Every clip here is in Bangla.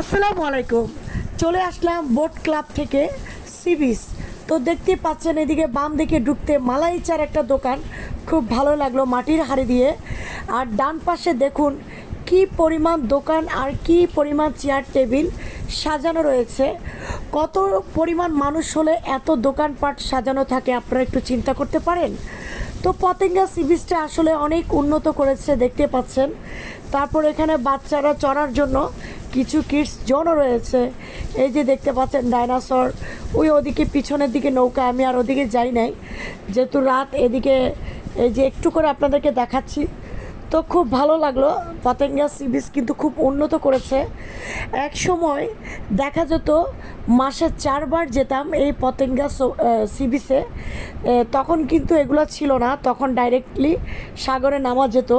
আসসালামু আলাইকুম। চলে আসলাম বোট ক্লাব থেকে সি বিচ তো দেখতে পাচ্ছেন এদিকে বাম দিকে ঢুকতে মালাই চার একটা দোকান। খুব ভালো লাগল মাটির হাড়ি দিয়ে। আর ডান পাশে দেখুন কি পরিমাণ দোকান আর কি পরিমাণ চেয়ার টেবিল সাজানো রয়েছে। কত পরিমাণ মানুষ হলে এত দোকানপাট সাজানো থাকে আপনারা একটু চিন্তা করতে পারেন? তো পতেঙ্গা সি বিচটা আসলে অনেক উন্নত করেছে দেখতে পাচ্ছেন। তারপর এখানে বাচ্চারা চড়ার জন্য কিছু কিডস জোনও রয়েছে। এই যে দেখতে পাচ্ছেন ডাইনাসর ওই ওদিকে পিছনের দিকে নৌকা, আমি আর ওদিকে যাই নাই। যেহেতু রাত, এদিকে এই যে একটু করে আপনাদেরকে দেখাচ্ছি। তো খুব ভালো লাগল। পতেঙ্গা সি বিচ কিন্তু খুব উন্নত করেছে। এক সময় দেখা যেত মাসে চারবার যেতাম এই পতেঙ্গা সি বিচে তখন কিন্তু এগুলো ছিল না। তখন ডাইরেক্টলি সাগরে নামা যেত।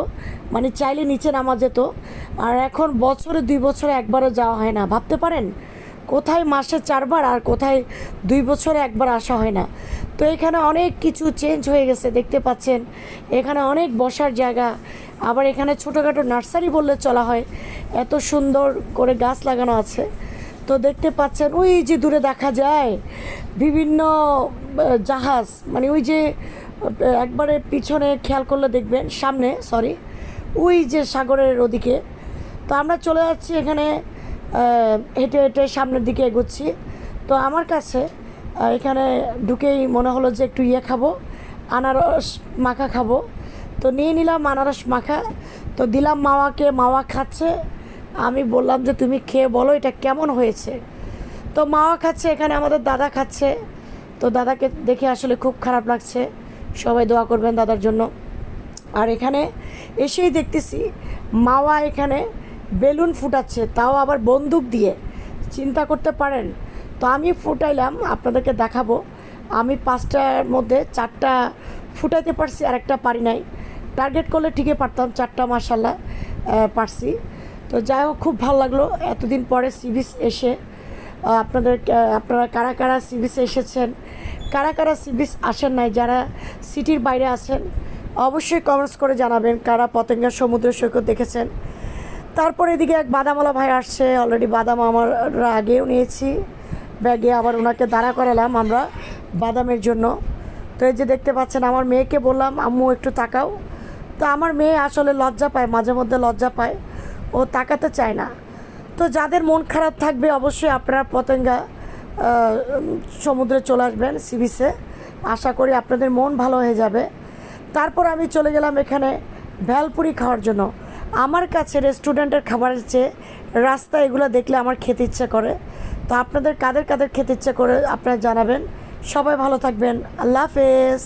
মানে চাইলে নিচে নামা যেত। আর এখন বছরে দুই বছরে একবারও যাওয়া হয় না। ভাবতে পারেন? কোথায় মাসে চারবার আর কোথায় দুই বছরে একবার আসা হয় না। তো এখানে অনেক কিছু চেঞ্জ হয়ে গেছে, দেখতে পাচ্ছেন। এখানে অনেক বসার জায়গা। আবার এখানে ছোটোখাটো নার্সারি বললে চলা হয়। এত সুন্দর করে গাছ লাগানো আছে। তো দেখতে পাচ্ছেন, ওই যে দূরে দেখা যায় বিভিন্ন জাহাজ। মানে ওই যে, একবারে পিছনে খেয়াল করলে দেখবেন, সামনে সরি ওই যে সাগরের ওদিকে। তো আমরা চলে যাচ্ছি এখানে হেঁটে হেঁটে সামনের দিকে এগোচ্ছি। তো আমার কাছে এখানে ঢুকেই মনে হলো যে একটু ইয়ে খাব, আনারস মাখা খাব। তো নিয়ে নিলাম আনারস মাখা। তো দিলাম মাওয়াকে মাওয়া খাচ্ছে। আমি বললাম যে, তুমি খেয়ে বলো, এটা কেমন হয়েছে? তো মাওয়া খাচ্ছে, এখানে আমাদের দাদা খাচ্ছে। তো দাদাকে দেখে আসলে খুব খারাপ লাগছে। সবাই দোয়া করবেন দাদার জন্য। আর এখানে এসেই দেখতেছি মাওয়া এখানে বেলুন ফুটাচ্ছে, তাও আবার বন্দুক দিয়ে। চিন্তা করতে পারেন। তো আমি ফুটাইলাম, আপনাদেরকে দেখাবো। আমি পাঁচটার মধ্যে চারটা ফুটাইতে পারছি, আর একটা পারি নাই। টার্গেট করলে ঠিকই পারতাম, চারটা মার্শাল্লাহ পারছি। তো যাই হোক, খুব ভালো লাগল এতদিন পরে সিবিস এসে। আপনাদের আপনারা কারা কারা সি বিচে এসেছেন? কারা কারা সি বিচ আসেন নাই? যারা সিটির বাইরে আছেন, অবশ্যই কমেন্টস করে জানাবেন কারা পতেঙ্গা সমুদ্র সৈকত দেখেছেন। তারপর এদিকে এক বাদামওয়ালা ভাই আসছে অলরেডি বাদাম আমার আগেও নিয়েছি। ব্যাগে আবার ওনাকে দাঁড়া করালাম আমরা বাদামের জন্য। তো এই যে দেখতে পাচ্ছেন, আমার মেয়েকে বললাম, আম্মু, একটু তাকাও। তো আমার মেয়ে আসলে লজ্জা পায়, মাঝে মধ্যে লজ্জা পায়। ও তাকাতে চায় না। তো যাদের মন খারাপ থাকবে অবশ্যই আপনারা পতেঙ্গা সমুদ্রে চলে আসবেন সি বিচে আশা করি আপনাদের মন ভালো হয়ে যাবে। তারপর আমি চলে গেলাম এখানে ভেলপুরি খাওয়ার জন্য। আমার কাছে রেস্টুরেন্টের খাবারের চেয়ে রাস্তা এগুলো দেখলে আমার খেতে ইচ্ছে করে। তো আপনাদের কাদের কাদের খেতে ইচ্ছে করে আপনারা জানাবেন। সবাই ভালো থাকবেন। আল্লাহ হাফেজ।